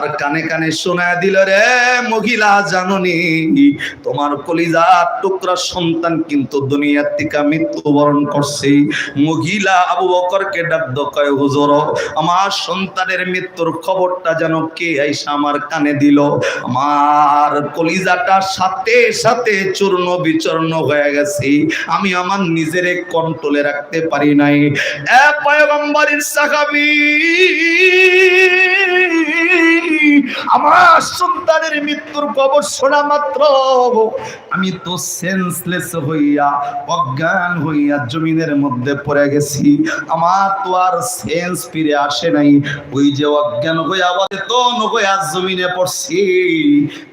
আর কানে কানে শোনায় দিল রে মহিলা জাননি, তোমার কলিজার টুকরা সন্তান কিন্তু দুনিয়ার থেকে মৃত্যুবরণ করছে। মহিলা আবু বকরকে ডাক দকায় হুজুর, আমার সন্তানের মৃত্যুর খবরটা যেন কে আইসা আমার কানে দিল? আমার কলিজাটা সাথে সাথে চূর্ণ বিচূর্ণ হয়ে গেছে। আমি আমার নিজের কন্ট্রোলে রাখতে পারি নাই। এ পয়গম্বরের সাহাবী আমার সন্তানের মৃত্যুর শোনা মাত্র। আমি তো সেন্সলেস হইয়া, অজ্ঞান হইয়া জমিনের মধ্যে পড়ে গেছি। আমার তো আর সেন্স ফিরে আসে নাই। ওই যে অজ্ঞান হইয়া, অচেতন হইয়া জমিনে পড়ছি।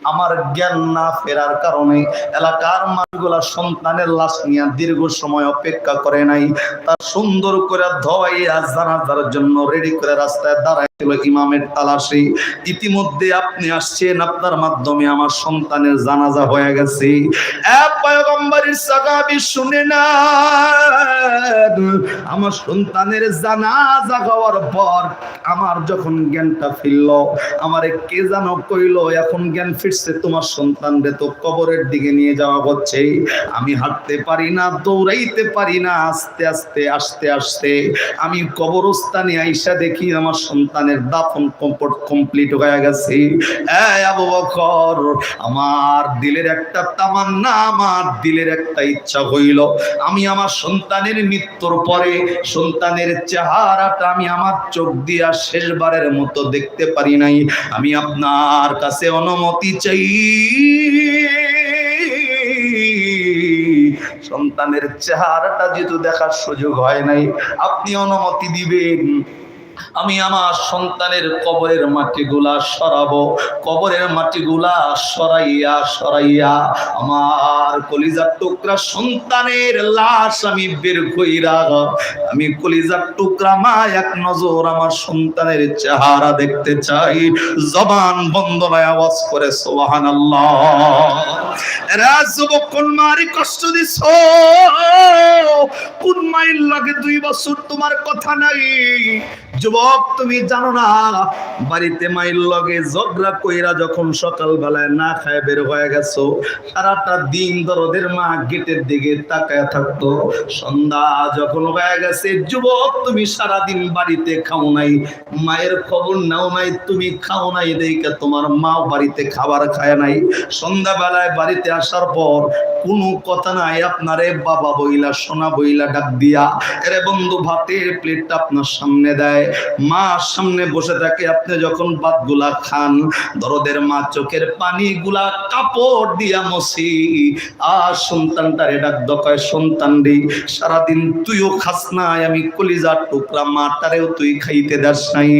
আমার জ্ঞান না ফেরার কারণে এলাকার মানুষগুলা সন্তানের লাশ নিয়ে দীর্ঘ সময় অপেক্ষা করে নাই। তার সুন্দর করে ধোয়াইয়া জানাজার জন্য রেডি করে রাস্তায় দাঁড়াইছিল ইমামের তালাশি। ইতিমধ্যে আপনি আসছেন, আপনার মাধ্যমে আমার সন্তানের জানাজা হয়ে গেছে। শুনে না আমার সন্তানের জানাজা হওয়ার পর আমার যখন জ্ঞানটা ফিরল, আমার কে জানো কইলো, এখন জ্ঞান ফিরছে তোমার সন্তানরে তো কবরের দিকে নিয়ে যাওয়া হচ্ছে। আমি হাঁটতে পারি না, দৌড়াইতে পারি না, আস্তে আস্তে আস্তে আস্তে। আমি কবরস্থানে আইসা দেখি আমার সন্তানের দাফন কমপ্লিট হয়ে গেছে। আবু বকর, আমার দিলের একটা তামান্না, আমার দিলের একটা ইচ্ছা হইল। আমি আমার সন্তানের মৃত্যুর পরে সন্তানের চেহারাটা আমি আমার চোখ দিয়া শেষবারের মতো দেখতে পারি নাই। আমি আপনার কাছে অনুমতি চাই। সন্তানের চেহারাটা যেহেতু দেখার সুযোগ হয় নাই, আপনি অনুমতি দিবেন। আমি আমার সন্তানের কবরের মাটিগুলা সরাবো। কবরের মাটিগুলা সরাইয়া সরাইয়া আমার কলিজার টুকরা সন্তানের লাশ আমি বের কইরা আমি কলিজার টুকরা মা এক নজর আমার সন্তানের চেহারা দেখতে চাই। জবান বন্ধ নয় আওয়াজ করে সোহান আল্লাহ যুবক, কোন মারি কষ্ট দিছ? কোন মাইল লাগে দুই বছর তোমার কথা নাই? যুবক, তুমি জানো না, বাড়িতে মাইল লগে ঝগড়া কইরা যখন সকাল বেলায় না খায় বের হয়ে গেছো, সারাটা দিন দরদের মা গেটের দিকে তাকায় থাকতো। সন্ধ্যা যখন হয়ে গেছে, যুবক, তুমি সারা দিন বাড়িতে খাও নাই, মায়ের খবর নাও নাই, তুমি খাও নাই, দেখে তোমার মা বাড়িতে খাবার খায় নাই। সন্ধ্যা বেলায় বাড়িতে আসার পর কোনো কথা নাই, আপনারে বাবা বইলা, সোনা বইলা ডাক দিয়া, এরে বন্ধু, ভাতের প্লেটটা আপনার সামনে দেয়। মা সামনে বসে থাকে। আপনি যখন ভাতগুলা খান, দরদের মা চোখের পানিগুলা কাপড় দিয়া মসি। আর সন্তানটারে ডাক দকায় সন্তান রে, সারাদিন তুইও খাস নাই, আমি কলিজার টুকরা মাটারেও তুই খাইতে দাস নাই।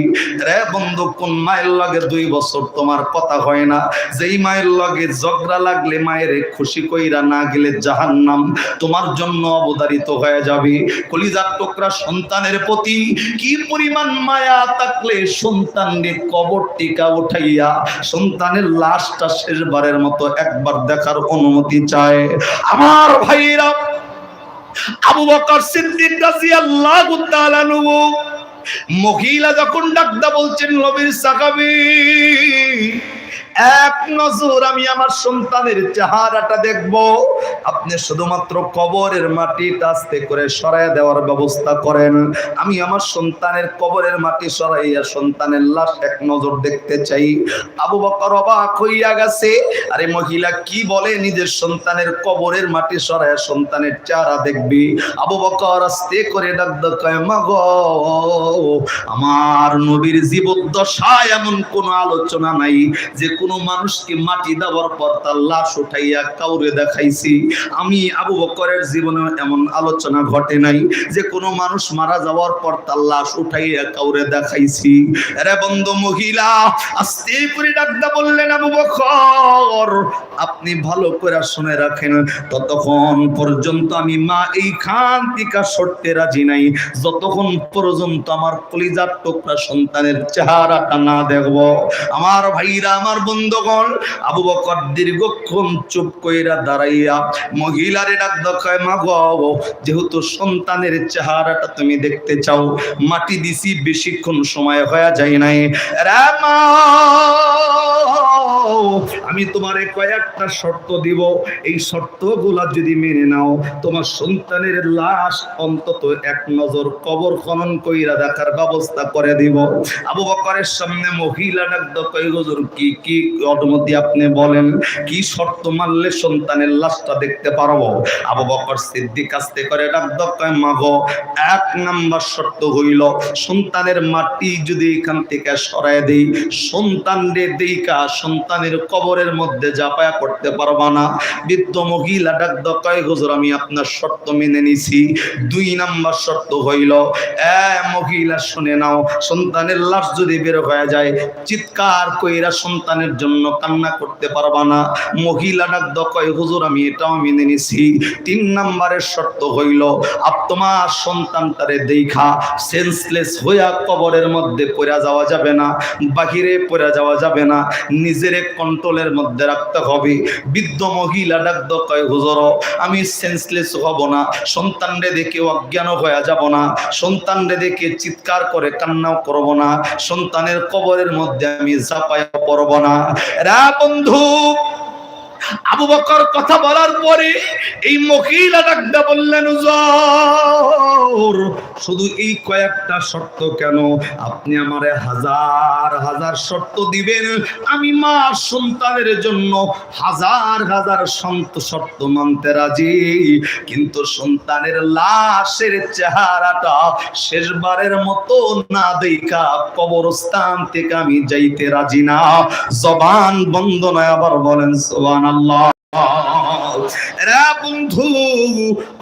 রে বন্ধু, কোন মায়ের লগে দুই বছর তোমার কথা হয় না? যেই মায়ের লগে ঝগড়া লাগলে মায়ের খুশি কইরা না গেলে জাহান নাম তোমার জন্য অবতারিত হয়ে যাবে। কলিজার টুকরা সন্তানের প্রতি কি পরিমাণ মায়া থাকলে সন্তানকে কবর টিকা উঠাইয়া সন্তানের লাশটা শেষবারের মতো একবার দেখার অনুমতি চায়। আমার ভাইরা, আবু বকর সিদ্দিক রাদিয়াল্লাহু তাআলা নবু মহিলা যখন ডাকদা বলছেন, নবীর সাহাবী এক নজর আমি আমার সন্তানের চেহারাটা দেখব। আপনি শুধুমাত্র কবরের মাটিটা আস্তে করে সরাইয়া দেওয়ার ব্যবস্থা করেন। আমি আমার সন্তানের কবরের মাটি সরাইয়া সন্তানের লাশ এক নজর দেখতে চাই। আবু বকর অবাক হইয়া গেছে, আরে মহিলা, কি বলে নিজের সন্তানের কবরের মাটি সরাইয়া সন্তানের চেহারা দেখবি? আবু বকর আস্তে করে ডাক দকায় মাগ, আমার নবীর জীবদ্দশায় এমন কোনো আলোচনা নাই যে কোনো মানুষকে মাটি দেওয়ার পর তার লাশ উঠাইয়া কাউরে দেখাইছি। আমি আবু বকরের জীবনে এমন আলোচনা ঘটে নাই যে কোনো মানুষ মারা যাওয়ার পর তার লাশ উঠাইয়া কাউরে দেখাইছি। রে বন্ধু মহিলা, আস্তে করে ডাকদা বললেন আবু বকর। আপনি ভালো করে শুনে রাখেন, ততক্ষণ পর্যন্ত আমি মা এই খান টিকা সরতে রাজি নাই। যতক্ষণ পর্যন্ত আমার কলিজার টুকরা সন্তানের চেহারাটা না দেখব, আমার ভাইরা, আমার বন্ধুগণ, আবু বকর দীর্ঘক্ষণ চুপ কইরা দাঁড়াইয়া মহিলারে ডাক দেখায় মা গো যেহেতু সন্তানের চেহারাটা তুমি দেখতে চাও, মাটি দিছি বেশিক্ষণ সময় হয়ে যায় নাই। রে মা আমি তোমারে কয়েকটা শর্ত দিব। এই শর্তগুলা যদি মেনে নাও, তোমার সন্তানের লাশ অন্তত এক নজর কবর খনন কইরা দেখার ব্যবস্থা করে দিব। আবু বকরের সামনে মহিলা ডাকদ কই কি কি অনুমতি আপনি বলেন? কি শর্ত মানলে সন্তানের লাশটা দেখতে পারব? আবু বকর সিদ্দিক আস্তে করে ডাকদ কয় মাগো এক নাম্বার শর্ত হইল, সন্তানের মাটি যদি এখান থেকে সরায় দেই সন্তান রে দেইকা সন্তানের কবরের মধ্যে জাপায়া করতে পারবা না। বৃদ্ধ মহিলা ডাকদ, কয়, হুজুর, আমি আপনার শর্ত মেনে নিছি। দুই নাম্বার শর্ত হইল, এ মহিলা, শুনে নাও, সন্তানের লাশ যদি বের হয়ে যায়, চিৎকার কইরা সন্তানের জন্য কান্না করতে পারবা না। মহিলা ডাকদ, কয়, হুজুর, আমি এটাও মেনে নিছি। তিন নাম্বারের শর্ত হইল, আপ তোমার সন্তানটারে দেখা সেন্সলেস হইয়া কবরের মধ্যে পড়া যাওয়া যাবে না, বাহিরে পড়া যাওয়া যাবে না। নিজের কন্ট্রোলের মধ্যে রাখতে হবে। বৃদ্ধ মহিলা ডাকদ কয়, হুজর, আমি সেন্সলেস হব না। সন্তানরে দেখে অজ্ঞান হয়ে যাব না। সন্তানরে দেখে চিৎকার করে কান্নাও করব না। সন্তানের কবরের মধ্যে আমি জাপায় পড়ব না। রা বন্ধু আবু বকর কথা বলার পরে এই মহিলা ডাকদা বললেন শুধু এই কয়েকটা শর্ত কেন? আপনি আমারে হাজার হাজার শর্ত দিবেন। আমি মা সন্তানের জন্য হাজার হাজার সন্ত শর্ত মানতে রাজি। কিন্তু সন্তানের লাশের চেহারাটা শেষবারের মতো না দেখা কবরস্থান থেকে আমি যাইতে রাজি না। জবান বন্ধ নয় আবার বলেন সোবান আল্লাহ বন্ধু,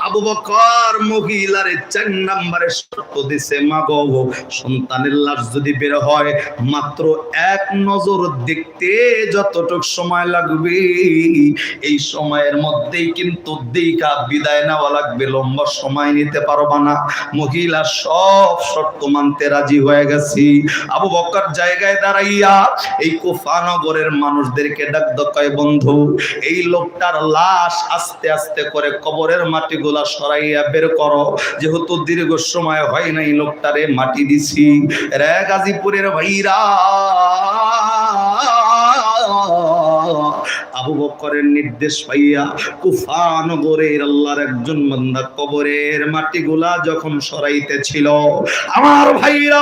আবু বকর মহিলার চার নম্বরে শর্ত দিছে, মাগো, সন্তানের লাশ যদি বের হয়, মাত্র এক নজর দেখতে যতটুক সময় লাগবে, এই সময়ের মধ্যেই কিন্তু বিদায় নেওয়া লাগবে, লম্বা সময় নিতে পারবা না। মহিলা সব শর্ত মানতে রাজি হয়ে গেছি। আবু বকর জায়গায় দাঁড়াইয়া এই কুফানগরের মানুষদেরকে ডাক দকায় বন্ধু, এই লোকটার লাশ আস্তে আস্তে করে কবরের মাটিগুলা সরাইয়া বের করো। যেহেতু দীর্ঘ সময় হয় নাই লোকটারে মাটি দিছি। রে গাজীপুরের ভাইরা! আবু বকরের নির্দেশ পাইয়া কুফানগরের আল্লাহর একজন বান্দা কবরের মাটিগুলা যখন সরাইতেছিল, আমার ভাইরা,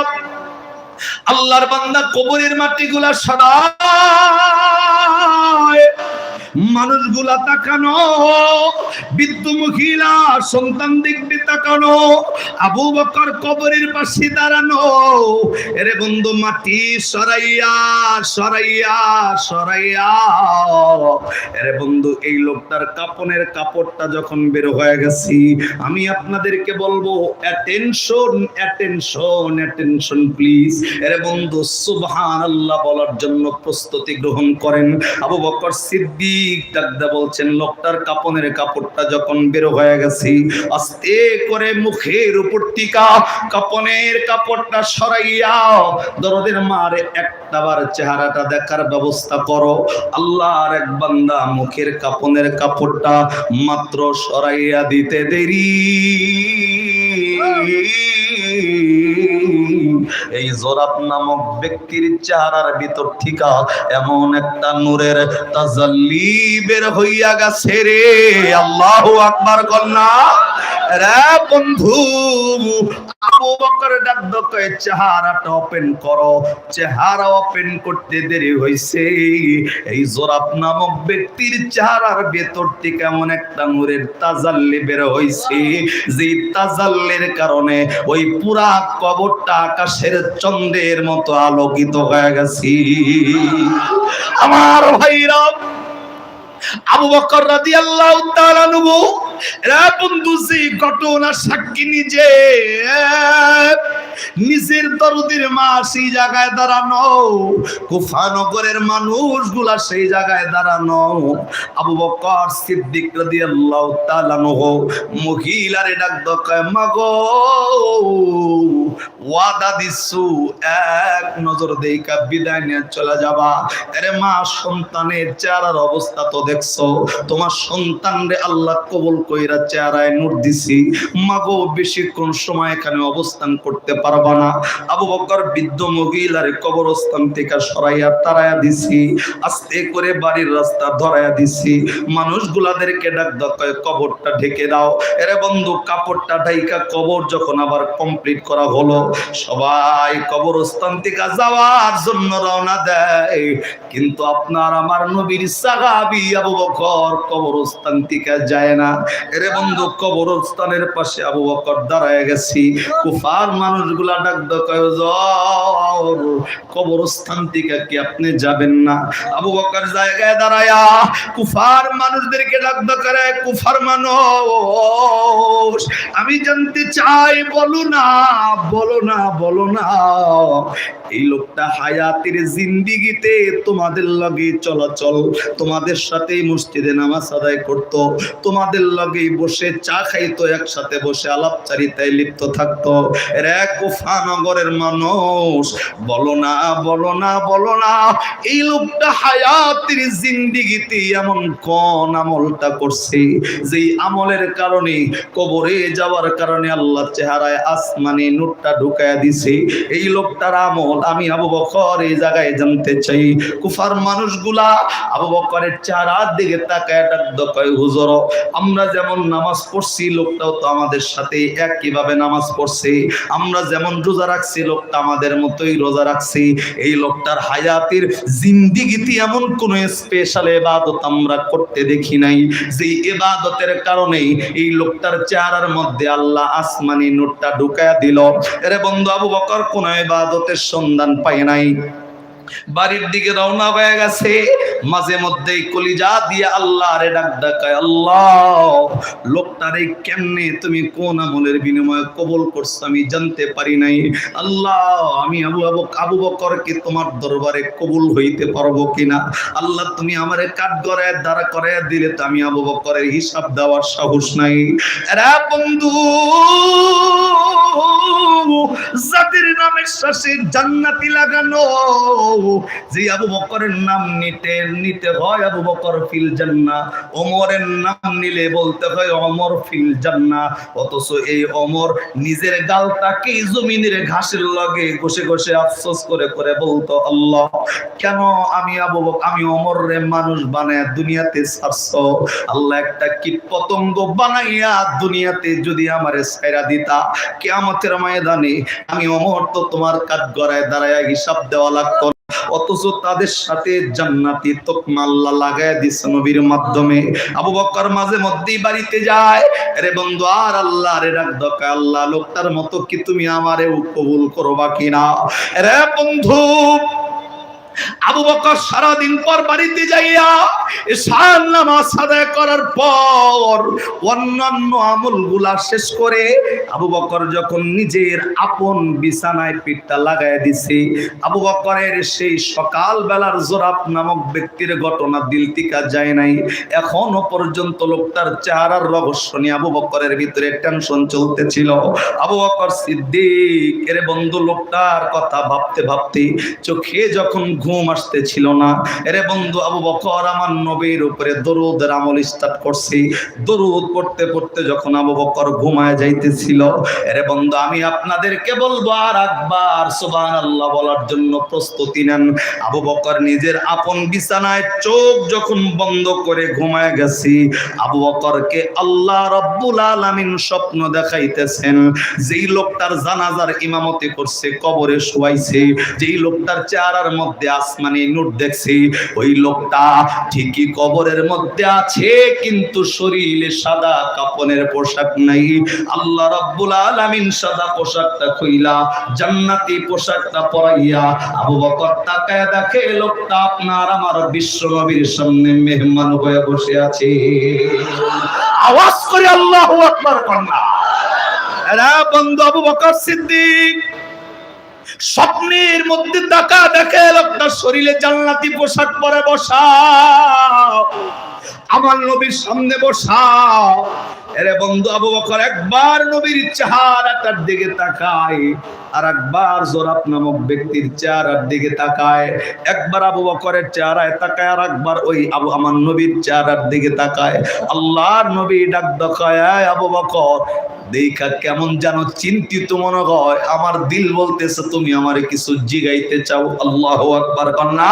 আল্লাহর বান্দা কবরের মাটিগুলা সরায়। মানুষগুলা তাকানো বৃদ্ধ মহিলা সন্তান দেখবে তাকানো, আবু বকর কবরের পাশে দাঁড়ানো, এরে বন্ধু মাটি সরাইয়া সরাইয়া সরাইয়া। এরে বন্ধু, এই লোকটার কাপনের কাপড়টা যখন বের হয়ে গেছি, আমি আপনাদেরকে বলব অ্যাটেনশন অ্যাটেনশন অ্যাটেনশন প্লিজ এরে বন্ধু, সুবহানাল্লাহ বলার জন্য প্রস্তুতি গ্রহণ করেন। আবু বকর সিদ্দিক ডাকদা বলছেন, লোকটার কাপনের কাপড়টা যখন বের হয়ে গেছি, আস্তে করে মুখের উপর টিকা, কাপনের কাপড়টা সরাইয়া দরদের মারে একটাবার চেহারাটা দেখার ব্যবস্থা করো। আল্লাহর এক বান্দা মুখের কাপনের কাপড়টা মাত্র সরাইয়া দিতে দেরি। এই জোরাব নামক ব্যক্তির চেহারার ভিতর ঠিকা এমন একটা নূরের তাজাল্লি বের হইয়া গেছে রে। আল্লাহু আকবার কন্যা। রে বন্ধু আবু বকর ডাক দকে চেহারাটা ওপেন করো। চেহারা ওপেন করতে দেরি হইছে এই জোরাত নামক ব্যক্তির চেহারার ভেতর থেকে এমন একটা নূরের তাজাল্লি বের হইছে যে তাজাল্লির কারণে ওই পুরা কবরটা আকাশের চন্দ্রের মতো আলোকিত হয়ে গেছি। আমার ভাইরা, আবু বকর রাদিয়াল্লাহু তাআলা আনহু এরা বন্ধু সেই ঘটনার সাক্ষী নিজে। নিজের দরদির মা সেই জায়গায় দাঁড়ানো কুফানগরের মানুষগুলা সেই জায়গায় দাঁড়ানো। আবু বকর সিদ্দিক রাদিয়াল্লাহু তাআলা আনহু মহিলারে ডাক দকায় মাগো, ওয়াদা দিছু এক নজর দেইকা বিদায় নিয়ে চলে যাবা। আরে মা, সন্তানের চেহারার অবস্থা তো দেখছ। তোমার সন্তান রে আল্লাহ কবুল কইরা চেহারায় নূর দিছি। মাগো, বেশিক্ষণ সময় এখানে অবস্থান করতে পারবা না। আবু বকর বৃদ্ধ মহিলার কবরস্থান থেকে সরাইয়া তারাইয়া দিছি, আস্তে করে বাড়ির রাস্তা ধরাইয়া দিছি। মানুষগুলাদেরকে ডাক দকায় কবরটা ঢেকে দাও। এরে বন্ধু, কাপড়টা ঢাইকা কবর যখন আবার কমপ্লিট করা হলো, সবাই কবরস্থান থেকে যাওয়ার জন্য রওনা দেয়। কিন্তু আপনার আমার নবীর সাহাবি আবু বকর কবরস্থান থেকে যায় না। এরে বন্ধু, কবরস্থানের পাশে আবু বকর দাঁড়ায় গেছি। কুফার ডাক কবরস্থান থেকে কি আপনি যাবেন না? আবু জায়গায় দাঁড়ায়া কুফার মানুষদেরকে ডাক কুফার মানুষ, আমি জানতে চাই, বলো না বলো না বলো না। এই লোকটা হায়াতের জিন্দিগিতে তোমাদের লগে চলাচল, তোমাদের সাথে মসজিদে নামাজ আদায় করত, তোমাদের লগে বসে চা খাইতো, একসাথে বসে আলাপচারিতায় লিপ্ত থাকতো। এক নগরের মানুষ। বলো না বলো না বলো না, এই লোকটা হায়াতের জিন্দিগিতে এমন কোন আমলটা করছে? যে আমলের কারণে, কবরে যাওয়ার কারণে আল্লাহ চেহারায় আসমানি নূরটা ঢুকায়া দিছে। এই লোকটার আমল আমি আবু বকর এই জায়গায় জানতে চাই। কুফার মানুষগুলা আবু বকরের চেহারার দিকে তাকায় ডাক দকায় হুজুর, আমরা যেমন নামাজ পড়ছি, লোকটাও তো আমাদের সাথে একইভাবে নামাজ পড়ছে। আমরা যেমন রোজা রাখছি, লোকটা আমাদের মতোই রোজা রাখছি। এই লোকটার হায়াতের জিন্দিগিতে এমন কোন স্পেশাল এবাদত আমরা করতে দেখি নাই। যে এবাদতের কারণে এই লোকটার চেহারার মধ্যে আল্লাহ আসমানি নোটটা ঢুকায়া দিল। এরে বন্ধু, আবু বকর কোন এবাদতের সন্ধান পায় নাই। বাড়ির দিকে রওনা হয়ে গেছে। মাঝে মধ্যেই কলিজা দিয়ে আল্লাহ রে ডাক ডাকায় আল্লাহ, লোকটারে কেমনে তুমি কোন আমলের বিনিময়ে কবুল করছ আমি জানতে পারি নাই। আল্লাহ, আমি আবু আবু আবু বকরকে তোমার দরবারে কবুল হইতে পারব কিনা? আল্লাহ, তুমি আমারে কাঠ করে দ্বারা করে দিলে তো আমি আবু বকরের হিসাব দেওয়ার সাহস নাই। রে বন্ধু, জাতির নামের শেষে জান্নাতি লাগানো যে আবু বকরের নাম নিতে নিতে হয় আবু বকর ফিল জান্না ওমরের নাম নিলে বলতে হয় অমর ফিল জান্না অথচ এই অমর নিজের গালটাকে জমিনের ঘাসের লগে ঘষে ঘষে আফসোস করে করে বলতো, আল্লাহ, কেন আমি আবু আমি অমর রে মানুষ বানায় দুনিয়াতে ছাড়ছো? আল্লাহ একটা কীট পতঙ্গ বানাইয়া দুনিয়াতে যদি আমারে ছাইরা দিতা, কেয়ামতের ময়দানে আমি অমর তো তোমার কাজ গড়ায় দাঁড়ায় হিসাব দেওয়া লাগতো। অথচ তাদের সাথে জান্নাতি তোকমাল্লা লাগায় দিচ্ছে নবীর মাধ্যমে। আবু বক্কর মাঝে মধ্যেই বাড়িতে যায় রে বন্ধু, আর আল্লাহ রে ডাক দকা আল্লাহ, লোকটার মতো কি তুমি আমারে কবুল করবা কিনা? রে বন্ধু আবু বকর সারাদিন পর বাড়িতে যাইয়া ঈশান নামাজ আদায় করার পর অন্যান্য আমলগুলা শেষ করে আবু বকর যখন নিজের আপন বিছানায় পিঠটা লাগায় দিছে, আবু বকরের সেই সকাল বেলার জোরাপ নামক ব্যক্তির ঘটনা দিল টিকা যায় নাই। এখনও পর্যন্ত লোকটার চেহারার রহস্য নিয়ে আবু বকরের ভিতরে টেনশন চলতেছিল। আবু বকর সিদ্দিক এর বন্ধু লোকটার কথা ভাবতে ভাবতে চোখে যখন ঘুম আসতেছিল না। এরে বন্ধু আবু বকর, আমার নবীর উপরে দরুদের আমল স্টার্ট করছি। দরুদ পড়তে পড়তে যখন আবু বকর ঘুমায় যাইতেছিল, এরে বন্ধু আমি আপনাদেরকে বলব আর একবার সুবহানাল্লাহ বলার জন্য প্রস্তুতি নেন। আবু বকর নিজের আপন বিছানায় চোখ যখন বন্ধ করে ঘুমায় গেছি, আবু বকরকে আল্লাহ রব্বুল আলামিন স্বপ্ন দেখাইতেছেন। যেই লোকটার জানাজার ইমামতি করছে, কবরে শোয়াইছে, যেই লোকটার চেহারার মধ্যে আসমানি নূর দেখছি। ওই লোকটা ঠিকই কবরের মধ্যে আছে, কিন্তু শরীরে সাদা কাপনের পোশাক নাই। আল্লাহ রাব্বুল আলামিন সাদা পোশাকটা খুইলা, জান্নাতি পোশাকটা পরাইয়া আবু বকর তাকায় দেখে, লোকটা আপনার আমার বিশ্ব নবীর সামনে মেহমান হয়ে বসে আছে। আওয়াজ করে আল্লাহু আকবার কন্যা। এরা বন্ধু আবু বকর সিদ্দিক। স্বপ্নের মধ্যে তাকা দেখে লোকটা শরীরে জান্নাতি পোশাক পরে বসা আমার নবীর সামনে বসা এরে বন্ধু আবু বকর, একবার নবীর চেহারাটার দিকে তাকায় আর একবার জোরাব নামক ব্যক্তির চেহারার দিকে তাকায়। একবার আবু বকরের চেহারায় তাকায়, আর একবার ওই আবু, আমার নবীর চেহারার দিকে তাকায়। আল্লাহর নবী ডাক "এই আবু বকর দেখা কেমন যেন চিন্তিত মনে হয়। আমার দিল বলতেছে, তুমি আমার কিছু জিগাইতে চাও? আল্লাহ আকবার কন্যা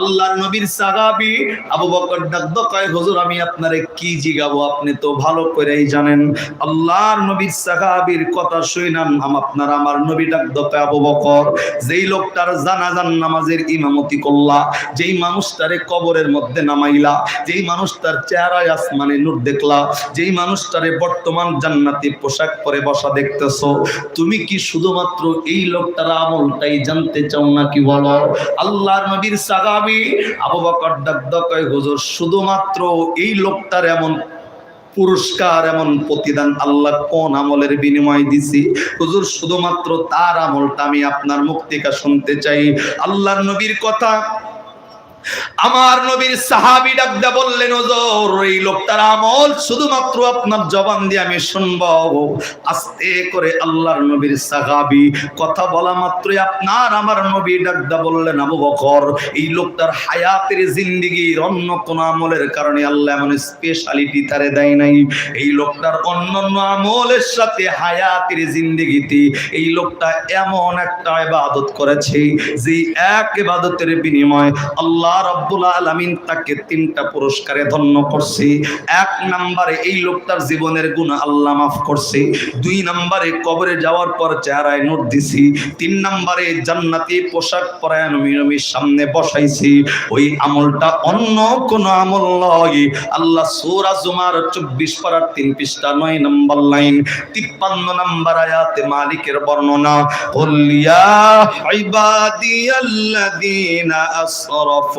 আল্লাহর নবীর সাহাবী আবু বকর ডাক কয়, হুজুর, আমি আপনারে কি জিগাবো? আপনি তো ভালো করেই জানেন। আল্লাহর নবীর সাহাবীর কথা শুনান আম আপনার আমার নবী ডাক কয় আবু বকর। যেই লোকটার জানাজান নামাজের ইমামতি করলা, যেই মানুষটারে কবরের মধ্যে নামাইলা, যেই মানুষটার চেহারায় আসমানে নূর দেখলা, যেই মানুষটারে বর্তমান জান্নাতি পোশাক পরে বসা দেখতেছো, তুমি কি শুধুমাত্র এই লোকটার আমলটাই জানতে চাও নাকি বলো? আল্লাহর নবীর সাহাবী আবু বকর হুজুর, শুধুমাত্র এই লোকটার এমন পুরস্কার, এমন প্রতিদান আল্লাহ কোন আমলের বিনিময় দিছি? হুজুর, শুধুমাত্র তার আমলটা আমি আপনার মুক্তিকা শুনতে চাই। আল্লাহর নবীর কথা আমার নবীর সাহাবী ডাকদা বললেন ওজোর এই লোকটার আমল শুধুমাত্র আপনার জবান দিয়ে আমি শুনব। আস্তে করে আল্লাহর নবীর সাহাবী কথা বলা মাত্রই আপনার আমার নবী ডাকদা বললেন, আবু বকর, এই লোকটার হায়াতের জিন্দিগির অন্য কোন আমলের কারণে আল্লাহ এমন স্পেশালিটি তারে দেয় নাই। এই লোকটার অন্যান্য আমলের সাথে হায়াতের জিন্দিগিতে এই লোকটা এমন একটা ইবাদত করেছে যে এক ইবাদতের বিনিময় আল্লাহ রাব্বুল আলামিন তাকে তিনটা পুরস্কারে ধন্য করছে এক নম্বরে এই লোকটার জীবনের গুনাহ আল্লাহ মাফ করছে দুই নম্বরে কবরে যাওয়ার পর চেহারায় নূর দিছি তিন নম্বরে জান্নাতি পোশাক পরায় নবী নবীর সামনে বসাইছি ওই আমলটা অন্য কোন আমল নয় আল্লাহ সূরা জুমার 24 পারার 3 পৃষ্ঠা 9 নম্বর লাইন 53 নম্বর আয়াতে মালিকের বর্ণনা قل يا عبادي الذين أسرفوا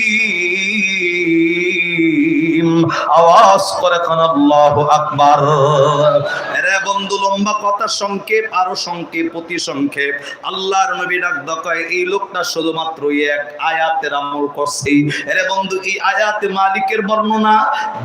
আওয়াজ করে কোন আল্লাহ আকবার। রে বন্ধু, লম্বা কথা, সংক্ষেপ, আরও সংক্ষেপ, অতি সংক্ষেপ। আল্লাহর নবী ডাক দকায় এই লোকটা শুধুমাত্র এক আয়াতের আমল করছে। রে বন্ধু, এই আয়াতে মালিকের বর্ণনা,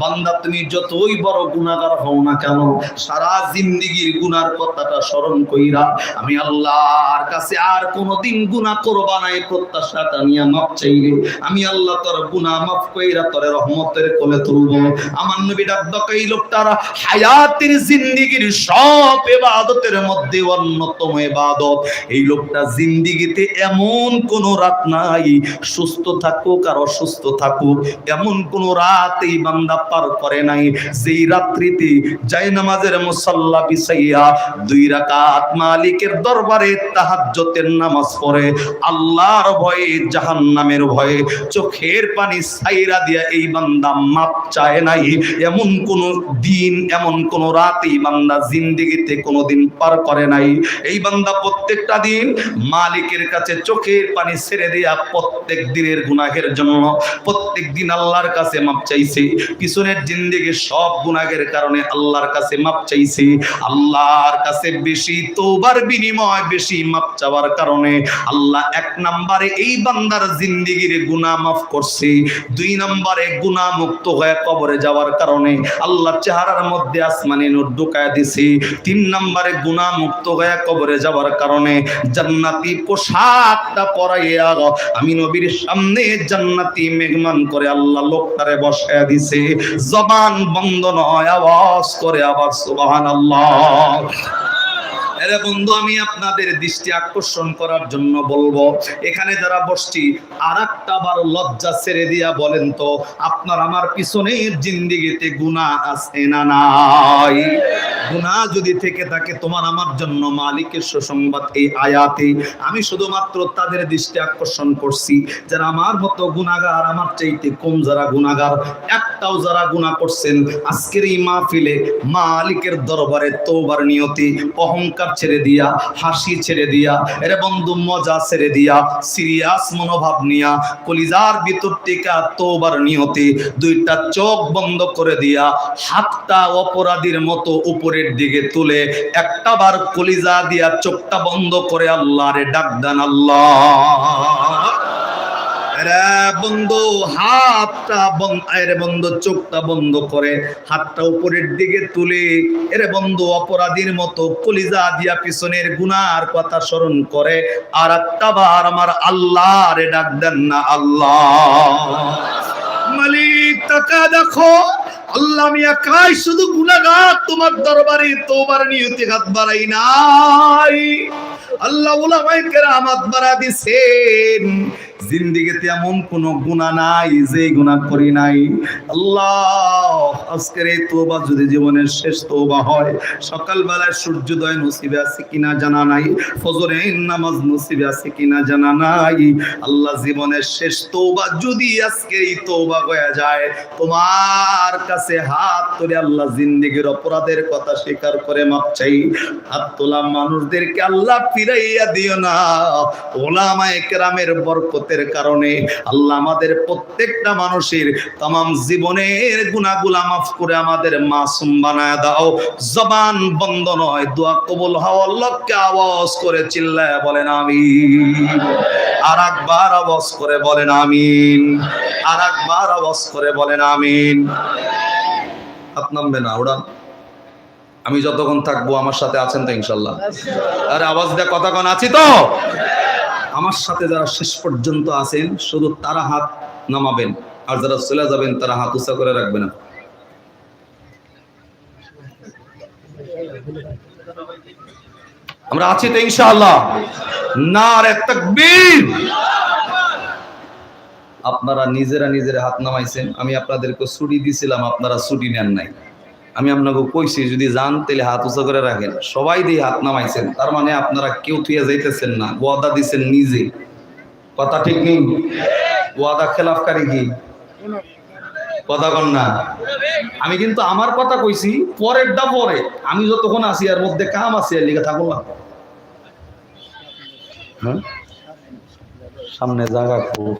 বান্দা, তুমি যতই বড় গুনাহগার হও না কেন, সারা জিন্দেগির গুনার কথাটা স্মরণ কইরা আমি আল্লাহর কাছে আর কোনোদিন গুনাহ করবা না, এই প্রত্যাশাটা নিয়ে মাপ চাইলে আমি আল্লাহ তোর গুনাহ মাফ কইরা তোর রহমতের কোলে তুলবো। আমার নবী ডাক দকাই লোকটার হায়াতের জিন্দেগির সব ইবাদতের মধ্যে অন্যতম ইবাদত এই লোকটা জিন্দেগিতে এমন কোন রাত নাই, সুস্থ থাকুক আর অসুস্থ থাকুক। এমন কোন রাত এই বান্দা পার করে নাই, যেই রাত্রিতে যাই নামাজের মুসাল্লা বিছাইয়া দুই রাকাত মালিকের দরবারে তাহাজ্জতের নামাজ পড়ে। আল্লাহর ভয়ে, জাহান্নামের ভয়ে চোখের পানি সাইরা দিয়া এই বান্দা মাপ চায় নাই। এমন কোন দিন, এমন কোন বান্দা জিন্দেগিতে পার করে নাই। এই বান্দা প্রত্যেকটা দিন মালিকের কাছে চোখের পানি ছেড়ে দিয়া প্রত্যেক দিনের জন্য, প্রত্যেক দিন আল্লাহর কাছে মাপ চাইছে। পিছনের সব কারণে আল্লাহর কাছে মাপ চাইছে। আল্লাহর কাছে বেশি তোবার বিনিময়, বেশি মাপ চাওয়ার কারণে আল্লাহ এক নম্বরে এই বান্দার জিন্দেগির গুনাহ মাফ করছে। দুই নম্বরে গুনাহ মুক্ত হয়ে কবরে যাওয়ার কারণে আল্লাহ চেহারার মধ্যে আসমানি নূর ঢুকায় দিছি। তিন নম্বরে গুনাহ মুক্ত হয়ে কবরে যাওয়ার কারণে জান্নাতি পোশাকটা পরাইয়া আমি নবীর সামনে জান্নাতি মেহমান করে আল্লাহ লোকটারে বসায় দিছে। জবান বন্ধ নয়, আওয়াজ করে আবার সুবহানাল্লাহ। এরে বন্ধু, আমি আপনাদের দৃষ্টি আকর্ষণ করার জন্য বলব, এখানে যারা বসছি আর একটা বার লজ্জা ছেড়ে দিয়া বলেন তো, আপনার আমার পিছনের জিন্দিগিতে গুণা আছে না নাই? গুনাহ যদি থেকে থাকে, তোমার আমার জন্য মালিকের সুসংবাদ এই আয়াতে। আমি শুধুমাত্র তাদের দৃষ্টি আকর্ষণ করছি, যারা আমার মতো গুনাহগার, আমার চাইতে কম যারা গুনাহগার, একটাও যারা গুনাহ করছেন, আজকের এই মাহফিলে মালিকের দরবারে তওবার নিয়তি, অহংকার ছেড়ে দিয়া, হাসি ছেড়ে দিয়া, এরে বন্ধু, মজা ছেড়ে দিয়া, সিরিয়াস মনোভাব নিয়া, কলিজার ভিতর টিকা তওবার নিয়তি, দুইটা চোখ বন্ধ করে দিয়া, হাতটা অপরাধীর মতো উপরের দিকে তুলে একটা বার কলিজা দিয়া চোখটা বন্ধ করে আল্লাহরে ডাক দেন, আল্লাহ। বন্ধু, হাতটা এর বন্ধু, চোখটা বন্ধ করে হাতটা উপরের দিকে তুলে বন্ধু, অপরাধীর মতো কলিজা দিয়া পিছনের গুনার কথা স্মরণ করে আর একটা বার আমার আল্লাহ রে ডাক দেন না, আল্লাহ। মালিক টাকা দেখো। আল্লাহ আমি একাই শুধু গুনাগার তোমার দরবারে তোমার নিয়তি হাত বাড়াই নাই। আল্লাহ উলামায়ে কেরামাত বাড়া দিছেন। জিন্দিগিতে এমন কোন গুনাহ নাই যে গুনাহ করি নাই। আল্লাহ, আজকের এই তওবা যদি জীবনের শেষ তওবা হয়, সকালবেলায় সূর্যোদয় নসিবে আছে কিনা জানা নাই, ফজরের নামাজ নসিবে আছে কিনা জানা নাই। আল্লাহ, জীবনের শেষ তওবা যদি আজকে এই তওবা হয়ে যায়, তোমার কাছে হাত তুলে আল্লাহ জিন্দেগির অপরাধের কথা স্বীকার করে মাপ চাই। হাত তোলা মানুষদেরকে আল্লাহ ফিরাইয়া দিও না। ওলামায়ে কেরামের বরকতের কারণে আল্লাহ আমাদের প্রত্যেকটা মানুষের তাম জীবনের গুনাহগুলা মাফ করে আমাদের মাসুম বানায় দাও। জবান বন্ধ নয়, দোয়া কবুল হওয়ার লক্ষ্যে আওয়াজ করে চিল্লায় বলেন আমিন। আর একবার আওয়াজ করে বলেন আমিন। আর একবার আওয়াজ করে বলেন আমিন। হাত নামবে না ওরা আমি যতক্ষণ থাকব আমার সাথে আছেন তো ইনশাল্লাহ। আরে আওয়াজ দেয় কতক্ষণ আছি তো? আমার সাথে যারা শেষ পর্যন্ত আছেন, শুধু তারা হাত নামাবেন। আর যারা চলে যাবেন, তারা হাত উঁচা করে রাখবেন। না আমরা আছি তো ইনশাআল্লাহ। না আর একটা বীর আপনারা নিজেরা নিজেরা হাত নামাইছেন। আমি আপনাদেরকে ছুটি দিছিলাম, আপনারা ছুটি নেন নাই। আমি আপনাকে কইছি, যদি যান তাহলে হাত উঁচা করে রাখেন। সবাই দিয়ে হাত নামাইছেন, তার মানে আপনারা কেউ থুয়ে যাইতেছেন না। ওয়াদা দিছেন নিজে। কথা ঠিক নেই ওয়াদা খেলাফকারী কি? কথা কন না। আমি কিন্তু আমার কথা কইছি পরেরটা পরে। আমি যতক্ষণ আছি আর মধ্যে কাম আছে আর লিখে থাকুন না। হ্যাঁ? সামনে জায়গা খুব